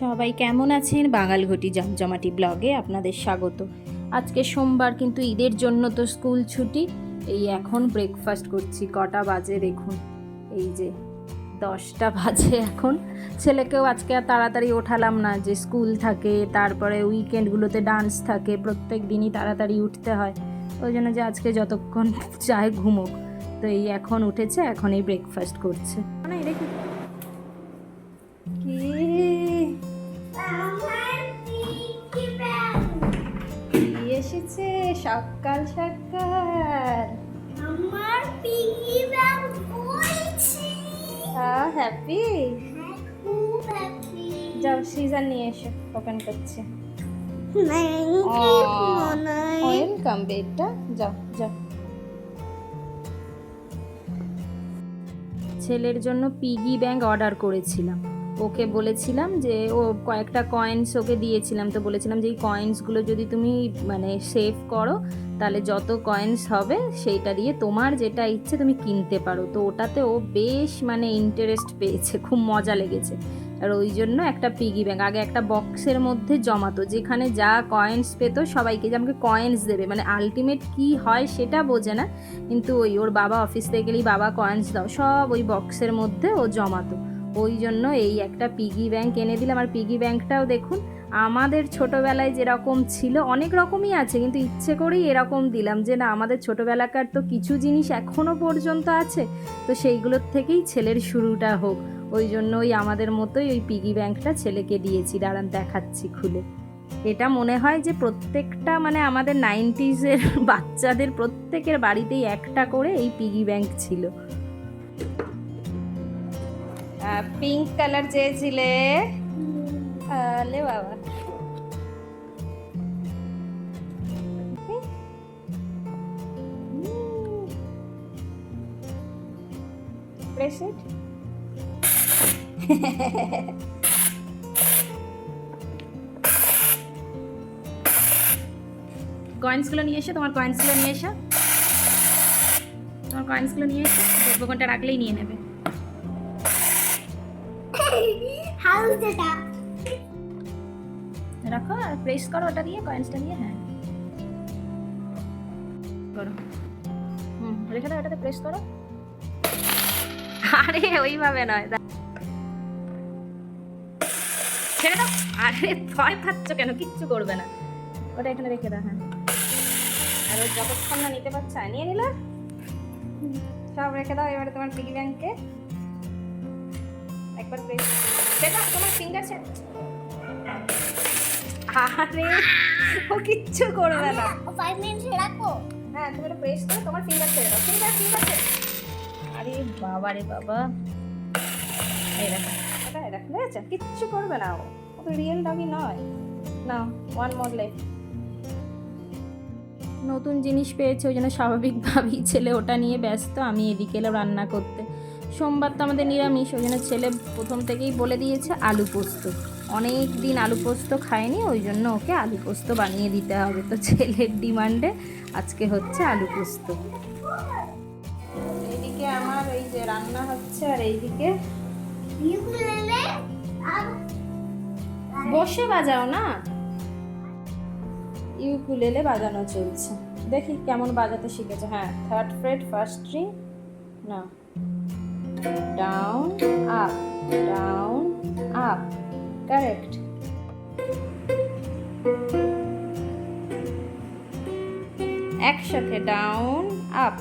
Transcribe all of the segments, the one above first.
সবাই কেমন আছেন? বাঙালঘটি জমজমাটি ব্লগে আপনাদের স্বাগত। আজকে সোমবার কিন্তু ঈদের জন্য তো স্কুল ছুটি। এই এখন ব্রেকফাস্ট করছি, কটা বাজে দেখুন। এই যে দশটা বাজে এখন। ছেলেকেও আজকে আর তাড়াতাড়ি ওঠালাম না যে স্কুল থাকে, তারপরে উইকেন্ডগুলোতে ডান্স থাকে, প্রত্যেক দিনই তাড়াতাড়ি উঠতে হয়। ওই জন্য যে আজকে যতক্ষণ চায় ঘুমোক। তো এই এখন উঠেছে, এখন এই ব্রেকফাস্ট করছে। না এই সকাল সকাল। আমার পিগি ব্যাংক বলছি। হ্যাঁ হ্যাপি খুব হ্যাপি যাও সিজার নিয়ে এসো ওপেন করছে। ওয়েলকাম বেটা যাও যাও। ছেলের জন্য পিগি ব্যাংক অর্ডার করেছিলাম। ওকে বলেছিলাম যে, ও কয়েকটা কয়েন্স ওকে দিয়েছিলাম তো বলেছিলাম যে, এই কয়েন্সগুলো যদি তুমি মানে সেভ করো, তাহলে যত কয়েন্স হবে, সেইটা দিয়ে তোমার যেটা ইচ্ছে তুমি কিনতে পারো। তো ওটাতে ও বেশ মানে ইন্টারেস্ট পেয়েছে, খুব মজা লেগেছে। আর ওই জন্য একটা পিগি ব্যাঙ্ক আগে একটা বক্সের মধ্যে জমাতো, যেখানে যা কয়েন্স পেতো, সবাইকে যে আমাকে কয়েন্স দেবে। মানে আলটিমেট কি হয় সেটা বোঝে না, কিন্তু ওই ওর বাবা অফিস থেকে গেলেই বাবা কয়েন্স দাও, সব ওই বক্সের মধ্যে ও জমাতো। ওই জন্য এই একটা পিগি ব্যাংক এনে দিলাম। আর পিগি ব্যাংকটাও দেখুন, আমাদের ছোটোবেলায় যেরকম ছিল, অনেক রকমই আছে, কিন্তু ইচ্ছে করেই এরকম দিলাম যে, না, আমাদের ছোটোবেলাকার তো কিছু জিনিস এখনও পর্যন্ত আছে। তো সেইগুলোর থেকেই ছেলের শুরুটা হোক। ওই জন্য ওই আমাদের মতোই ওই পিগি ব্যাংকটা ছেলেকে দিয়েছি, দাঁড়ান দেখাচ্ছি খুলে। এটা মনে হয় যে প্রত্যেকটা মানে আমাদের নাইনটিজের বাচ্চাদের প্রত্যেকের বাড়িতেই একটা করে এই পিগি ব্যাংক ছিল। পিঙ্ক কালার চেয়েছিলে। আলে বাবা। Press it. কয়েন্সগুলো নিয়ে এসো, তোমার কয়েন্সগুলো নিয়ে এসো। তোমার কয়েন্সগুলো নিয়ে এসো দেখব কোনটা রাখলেই নিয়ে নেবে। হাউ ইজ এটা রাখো, আর প্রেস করো ওটা দিয়ে কয়েন্সটা দিয়ে হ্যাঁ। করো। হুম রেখে দাও এটাতে প্রেস করো। আরে, ওইভাবে নয় ছেড়ে দাও। আরে, ভয় পাচ্ছ কেন? কিচ্ছু করবে না। ওটা এখানে রেখে দাও হ্যাঁ। আর ওই যতক্ষণ না নিতে পারছে নিয়ে নিলে। সব রেখে দাও, এবারে তোমার পিগি ব্যাংকে একবার প্রেস সেটা তোমার ফিঙ্গার সেট আরে ও কিচ্ছু করবে না। ফাইভ মিনিটস রাখো হ্যাঁ তুমি এটা প্রেস করো তোমার ফিঙ্গার ছেড়ে দাও। ফিঙ্গার ফিঙ্গার ছেড়ে আরে বাবা রে বাবা। এই দেখো এটা দেখো দেখেছ কিচ্ছু করবে না ও। ও তো রিয়েল ডগি নয়। না ওয়ান মোর লেফট নতুন জিনিস পেয়েছে ওই জন্য স্বাভাবিকভাবেই ছেলে ওটা নিয়ে ব্যস্ত। আমি এদিকে এলাম রান্না করতে। সোমবার তো আমাদের নিরামিষ, ওই জন্য ছেলে প্রথম থেকেই বলে দিয়েছে আলু পোস্ত। অনেক দিন আলু পোস্ত খায়নি, ওই জন্য ওকে আলু পোস্ত বানিয়ে দিতে হবে। তো ছেলের ডিমান্ডে আজকে হচ্ছে আলু পোস্ত। এইদিকে আমার এই যে রান্না হচ্ছে, আর এইদিকে বসে বাজাও না? ইউকুলেলে বাজানো চলছে। দেখি কেমন বাজাতে শিখেছে। হ্যাঁ থার্ড ফ্রেড ফার্স্ট স্ট্রিং না down up down up correct একসাথে ডাউন আপ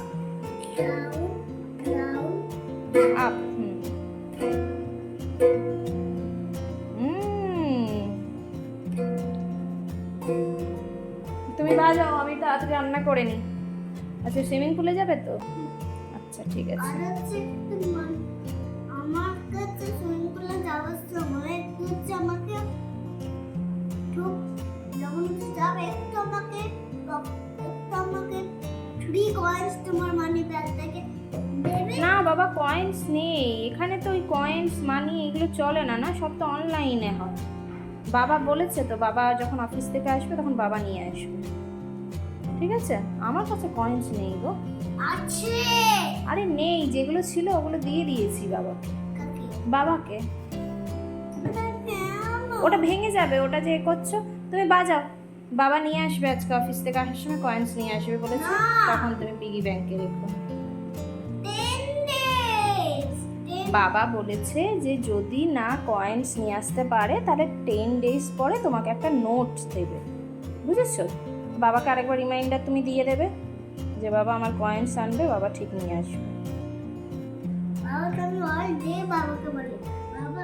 আপ। তুমি বাজাও, আমি তাড়াতাড়ি রান্না করে নিই। আচ্ছা সুইমিং পুলে যাবে তো? আচ্ছা ঠিক আছে। আর হচ্ছে তোমার আমার কাছে সুইমিং যাওয়ার সময় হচ্ছে আমাকে যখন যাবে একটু আমাকে একটু আমাকে থ্রি কয়েন্স তোমার মানি ব্যাগ থেকে না বাবা কয়েন্স নেই। এখানে তো ওই কয়েন্স মানি এগুলো চলে না না? সব তো অনলাইনে হয়। বাবা বলেছে তো বাবা যখন অফিস থেকে আসবে তখন বাবা নিয়ে আসবে। ঠিক আছে? আমার কাছে কয়েন্স নেই গো। আছে। আরে নেই যেগুলো ছিল ওগুলো দিয়ে দিয়েছি বাবাকে কাকে বাবাকে। ওটা ভেঙে যাবে ওটা যে করছ তুমি বাজাও। বাবা নিয়ে আসবে আজকে অফিস থেকে আসার সময় কয়েন্স নিয়ে আসবে বলেছে। তখন তুমি পিগি ব্যাংকে রেখো। বাবা বলেছে যে যদি না কয়েন্স নিয়ে আসতে পারে তাহলে টেন ডেজ পরে তোমাকে একটা নোট দেবে। বুঝেছ? বাবাকে আরেকবার রিমাইন্ডার তুমি দিয়ে দেবে যে বাবা আমার কয়েন্স আনবে বাবা ঠিক নিয়ে আসবে। বাবাকে আমি অল ডে বাবাকে বলি বাবা।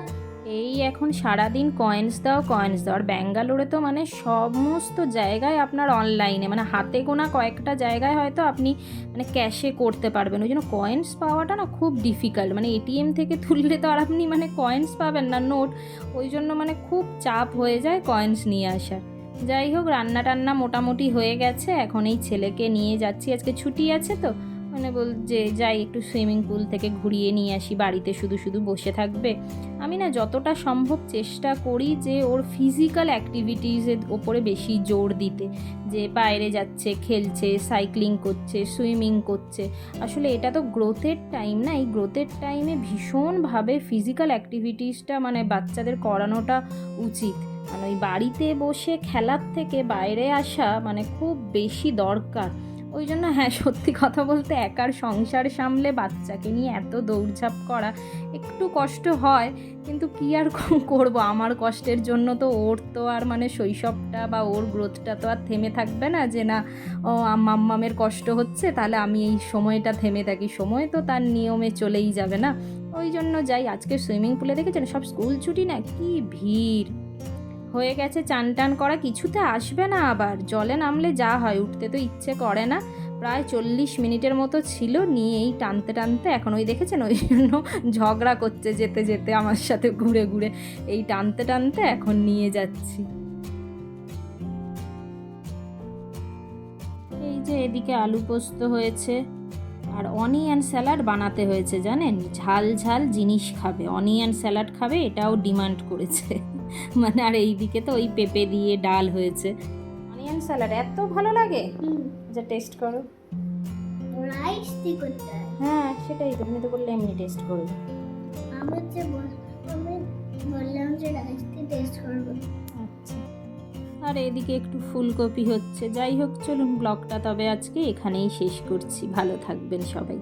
এই এখন সারাদিন কয়েন্স দাও কয়েন্স দাও। আর ব্যাঙ্গালোরে তো মানে সমস্ত জায়গায় আপনার অনলাইনে মানে হাতে গোনা কয়েকটা জায়গায় হয়তো আপনি মানে ক্যাশে করতে পারবেন। ওই জন্য কয়েন্স পাওয়াটা না খুব ডিফিকাল্ট মানে এটিএম থেকে তুললে তো আর আপনি মানে কয়েন্স পাবেন না নোট ওই জন্য মানে খুব চাপ হয়ে যায় কয়েন্স নিয়ে আসার। যাই হোক, রান্না টান্না মোটামুটি হয়ে গেছে। এখন এই ছেলেকে নিয়ে যাচ্ছি। আজকে ছুটি আছে তো। মানে বল যে যাই, একটু সুইমিং পুল থেকে ঘুরিয়ে নিয়ে আসি। বাড়িতে শুধু শুধু বসে থাকবে। আমি না যতটা সম্ভব চেষ্টা করি যে ওর ফিজিক্যাল অ্যাক্টিভিটিসের ওপরে বেশি জোর দিতে। যে বাইরে যাচ্ছে, খেলছে সাইক্লিং করছে, সুইমিং করছে। আসলে এটা তো গ্রোথের টাইম না। এই গ্রোথের টাইমে ভীষণভাবে ফিজিক্যাল অ্যাক্টিভিটিসটা মানে বাচ্চাদের করানোটা উচিত। মানে ওই বাড়িতে বসে খেলার থেকে বাইরে আসা মানে খুব বেশি দরকার। ওই জন্য হ্যাঁ সত্যি কথা বলতে একার সংসার সামলে বাচ্চাকে নিয়ে এত দৌড়ঝাঁপ করা একটু কষ্ট হয়, কিন্তু কি আর করব? আমার কষ্টের জন্য তো ওর তো আর মানে শৈশবটা বা ওর গ্রোথটা তো আর থেমে থাকবে না যে না, ও মাম্মামের কষ্ট হচ্ছে, তাহলে আমি এই সময়টা থেমে থাকি। সময় তো তার নিয়মে চলেই যাবে না। ওই জন্য যাই, আজকে সুইমিং পুলে দেখেছেন? সব স্কুল ছুটি না? কি ভিড়। হয়ে গেছে চান টান করা, কিছুতে আসবে না আবার। জলে নামলে যা হয়, উঠতে তো ইচ্ছে করে না। প্রায় চল্লিশ মিনিটের মতো ছিল নিয়ে এই টানতে টানতে, এখন ওই দেখেছেন? ওই জন্য ঝগড়া করছে যেতে যেতে আমার সাথে ঘুরে ঘুরে। এই টানতে টানতে এখন নিয়ে যাচ্ছি। এই যে এদিকে আলু পোস্ত হয়েছে, আর অনিয়ন স্যালাড বানাতে হয়েছে, জানেন? ঝাল ঝাল জিনিস খাবে। অনিয়ন স্যালাড খাবে, এটাও ডিমান্ড করেছে। মানে আর এইদিকে তো ওই পেঁপে দিয়ে ডাল হয়েছে। অনিয়ন স্যালাড এত ভালো লাগে? যে টেস্ট করো। রাইস দিয়ে করতে হ্যাঁ। সেটাই তো। তুমি তো বললে এমনি টেস্ট করো। আমি হচ্ছে বল- আমি বললাম যে রাইস দিয়ে টেস্ট করব। আচ্ছা। আর এদিকে একটু ফুলকপি হচ্ছে। যাই হোক চলুন ব্লগটা তবে আজকে এখানেই শেষ করছি। ভালো থাকবেন সবাই।